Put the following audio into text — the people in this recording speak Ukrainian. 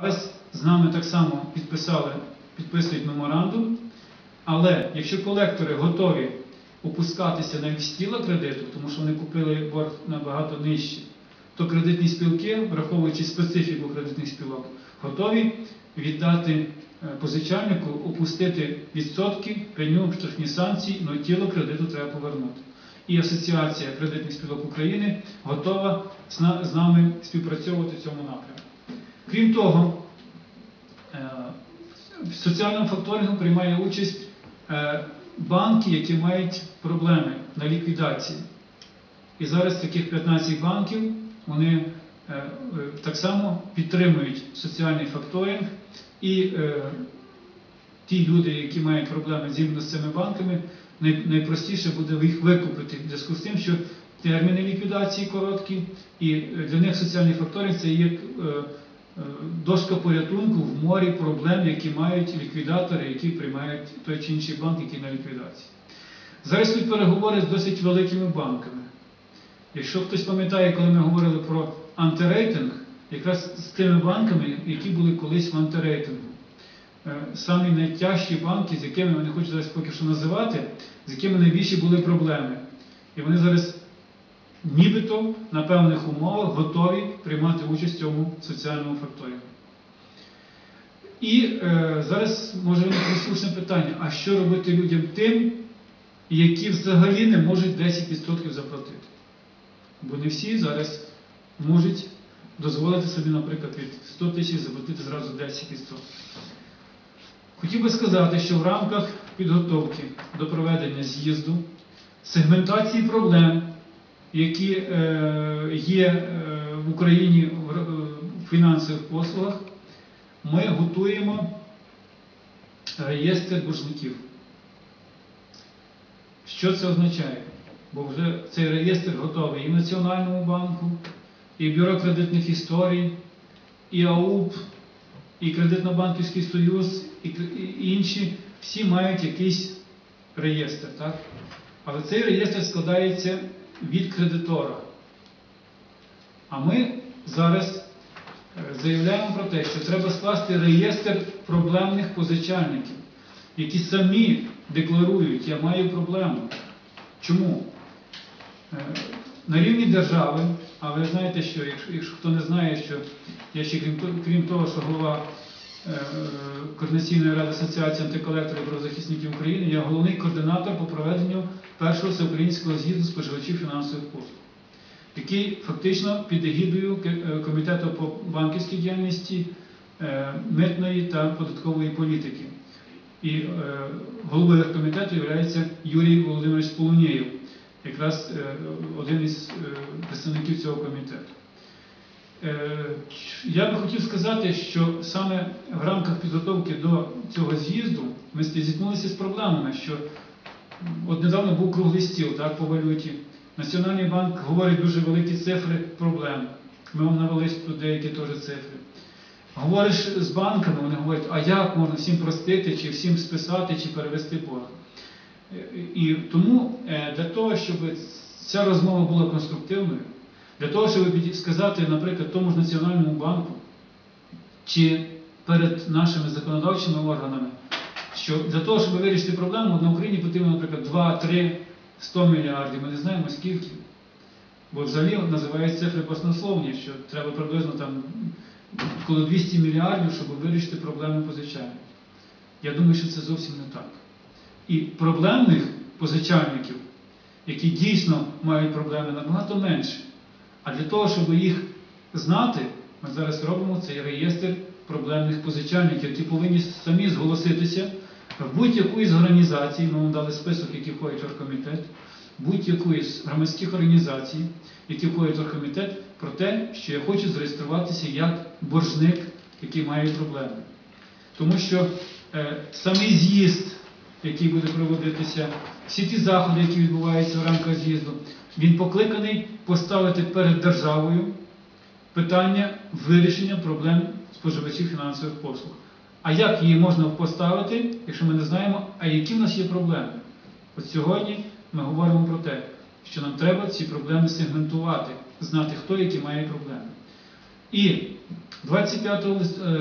Зараз з нами так само підписали, підписують меморандум, але якщо колектори готові опускатися з тіла кредиту, тому що вони купили борг набагато нижче, то кредитні спілки, враховуючи специфіку кредитних спілок, готові віддати е, позичальнику, опустити відсотки, прийняв штрафні санкції, але тіло кредиту треба повернути. І Асоціація кредитних спілок України готова з нами співпрацьовувати в цьому напрямку. Крім того, е, в соціальному факторингу приймає участь е, банки, які мають проблеми на ліквідації. І зараз таких 15 банків вони е, так само підтримують соціальний факторинг. І ті люди, які мають проблеми з іменно з цими банками, найпростіше буде їх викупити в зв'язку з тим, що терміни ліквідації короткі, і для них соціальний факторинг це є дошка порятунку в морі проблем, які мають ліквідатори, які приймають той чи інший банк, який на ліквідації. Зараз йдуть переговори з досить великими банками. Якщо хтось пам'ятає, коли ми говорили про антирейтинг, якраз з тими банками, які були колись в антирейтингу. Е, Самі найтяжчі банки, з якими я не хочу зараз поки що називати, з якими найбільші були проблеми. І вони зараз нібито на певних умовах готові приймати участь в цьому соціальному факторі. І е, зараз може виникнути слушне питання: а що робити людям тим, які взагалі не можуть 10% заплатити? Бо не всі зараз можуть дозволити собі, наприклад, від 100 тисяч заплатити зразу 10%. Хотів би сказати, що в рамках підготовки до проведення з'їзду, сегментації проблем, які е, є е, в Україні е, в фінансових послугах, ми готуємо реєстр боржників. Що це означає? Бо вже цей реєстр готовий і Національному банку, і Бюро кредитних історій, і АУП, і Кредитно-банківський союз, і інші всі мають якийсь реєстр. Так? Але цей реєстр складається від кредитора. А ми зараз е, заявляємо про те, що треба скласти реєстр проблемних позичальників, які самі декларують, я маю проблему. Чому? Е, На рівні держави, а ви знаєте, що якщо, якщо хто не знає, що я ще крім, того, що голова Координаційної ради Асоціації антиколекторів правозахисників України, я головний координатор по проведенню першого всеукраїнського з'їзду споживачів фінансових послуг, який фактично під егідою е, Комітету по банківській діяльності, е, митної та податкової політики. І е, головою комітету є Юрій Володимирович Полунєєв, якраз е, один із е, представників цього комітету. Е, Я би хотів сказати, що саме в рамках підготовки до цього з'їзду ми зіткнулися з проблемами, що от недавно був круглий стіл так, по валюті. Національний банк говорить дуже великі цифри проблем. Ми вам навели тут деякі теж цифри. Говориш з банками, вони говорять, а як можна всім простити, чи всім списати, чи перевести борг. І тому е, для того, щоб ця розмова була конструктивною, для того, щоб сказати, наприклад, тому ж Національному банку чи перед нашими законодавчими органами, що для того, щоб вирішити проблему, на Україні потрібно, наприклад, 2, 3, 100 мільярдів. Ми не знаємо скільки. Бо взагалі називають цифри баснословні, що треба приблизно там коло 200 мільярдів, щоб вирішити проблеми позичання. Я думаю, що це зовсім не так. І проблемних позичальників, які дійсно мають проблеми, набагато менше. А для того, щоб їх знати, ми зараз робимо цей реєстр проблемних позичальників, які повинні самі зголоситися в будь-яку із організацій, ми вам дали список, які входять в оргкомітет, будь-яку із громадських організацій, які входять в оргкомітет, про те, що я хочу зареєструватися як боржник, який має проблеми. Тому що е, самий з'їзд, який буде проводитися, всі ті заходи, які відбуваються в рамках з'їзду, він покликаний поставити перед державою питання вирішення проблем споживачів фінансових послуг. А як її можна поставити, якщо ми не знаємо, а які в нас є проблеми? От сьогодні ми говоримо про те, що нам треба ці проблеми сегментувати, знати, хто які має проблеми. І 25 лист- е,